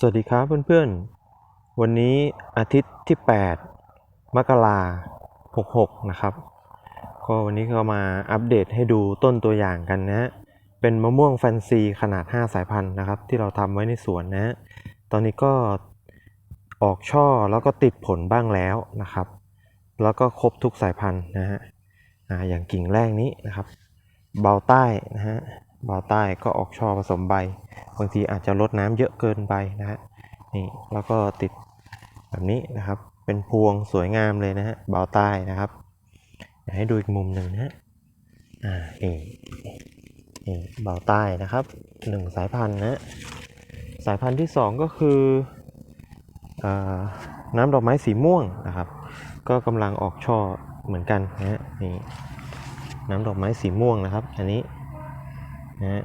สวัสดีครับเพื่อนๆ วันนี้อาทิตย์ที่ 8 มกรา66นะครับ ก็วันนี้ก็มาอัปเดตให้ดูต้นตัวอย่างกันนะฮะเป็นมะม่วงแฟนซีขนาด 5 สายพันธุ์นะครับ ที่เราทำไว้ในสวนนะฮะตอนนี้ก็ออกช่อแล้วก็ติดผลบ้างแล้วนะครับ แล้วก็ครบทุกสายพันธุ์นะฮะออย่างกิ่งแรกนี้นะครับ เบาใต้นะฮะ บาใต้ก็ออกช่อผสมใบบางทีอาจจะลดน้ำเยอะเกินไปนะฮะนี่แล้วก็ติดแบบนี้นะครับเป็นพวงสวยงามเลยนะฮะเบาใต้นะครับอยากให้ดูอีกมุมหนึ่งนะฮะอ่านี่นี่เบาใต้นะครับหนึ่งสายพันธุ์นะฮะสายพันธุ์ที่สองก็คืออน้ำดอกไม้สีม่วงนะครับ ก็กำลังออกช่อเหมือนกันนะฮะนี่น้ำดอกไม้สีม่วงนะครับ อันนี้ นะ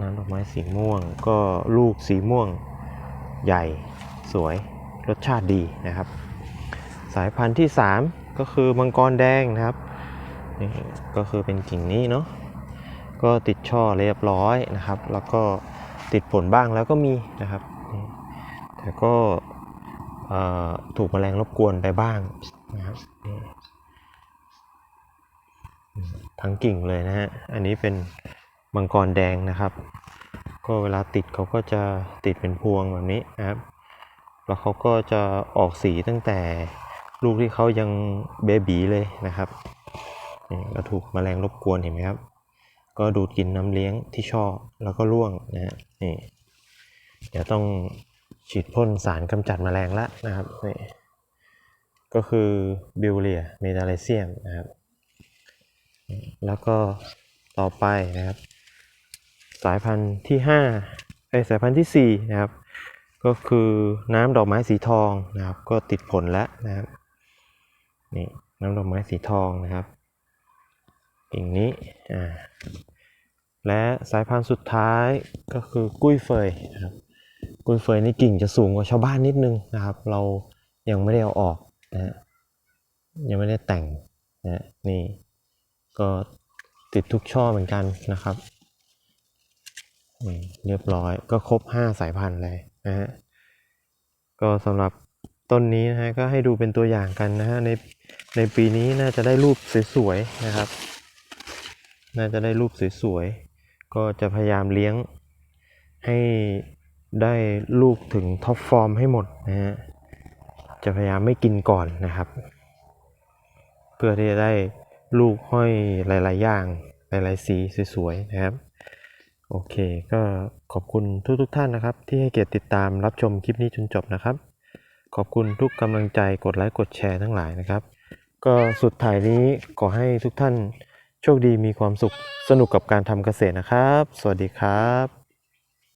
น้ำดอกไม้สีม่วงก็ลูกสีม่วงใหญ่สวยรสชาติดีนะครับ สายพันธุ์ที่ 3 ก็คือมังกรแดงนะครับนี่ก็คือเป็นกิ่งนี้เนาะก็ติดช่อเรียบร้อยนะครับ แล้วก็ติดผลบ้างแล้วก็มีนะครับ แต่ก็ถูกแมลงรบกวนไปบ้างนะครับทั้งกิ่งเลยนะฮะอันนี้เป็น มังกรแดงนะครับ ก็เวลาติดเขาก็จะติดเป็นพวงแบบนี้นะครับ แล้วเขาก็จะออกสีตั้งแต่ลูกที่เขายังเบบีเลยนะครับนี่ก็ถูกแมลงรบกวนเห็นไหมครับ ก็ดูดกินน้ำเลี้ยงที่ช่อแล้วก็ร่วงนะฮะนี่เดี๋ยวต้องฉีดพ่นสารกำจัดแมลงละนะครับนี่ก็คือบิวเลียเมทาเลเซียมนะครับ แล้วก็ต่อไปนะครับ สายพันธุ์ที่5ไอยสายพันธุ์ที่4นะครับก็คือน้ำดอกไม้สีทองนะครับ ก็ติดผลแล้วนะครับนี่น้ำดอกไม้สีทองนะครับกิ่งนี้อ่าและสายพันธุ์สุดท้ายก็คือกุ้ยเฟยนะครับกุ้ยเฟยนี่กิ่งจะสูงกว่าชาวบ้านนิดนึงนะครับ เรายังไม่ได้เอาออกนะฮะยังไม่ได้แต่งนะนี่ก็ติดทุกช่อเหมือนกันนะครับ เรียบร้อยก็ครบ 5 สายพันธุ์เลยนะฮะก็สำหรับต้นนี้นะฮะก็ให้ดูเป็นตัวอย่างกันนะฮะในในปีนี้น่าจะได้รูปสวยๆนะครับ น่าจะได้รูปสวยๆก็จะพยายามเลี้ยงให้ได้ลูกถึงท็อปฟอร์มให้หมดนะฮะจะพยายามไม่กินก่อนนะครับ เพื่อที่จะได้ลูกห้อยหลาย ๆ อย่างหลาย ๆ สีสวยๆนะครับ โอเค ก็ขอบคุณทุกทุกท่านนะครับ ที่ให้เกียรติติดตามรับชมคลิปนี้จนจบนะครับ ขอบคุณทุกกำลังใจกดไลค์กดแชร์ทั้งหลายนะครับ ก็สุดท้ายนี้ขอให้ทุกท่านโชคดีมีความสุขสนุกกับการทำเกษตรนะครับ สวัสดีครับ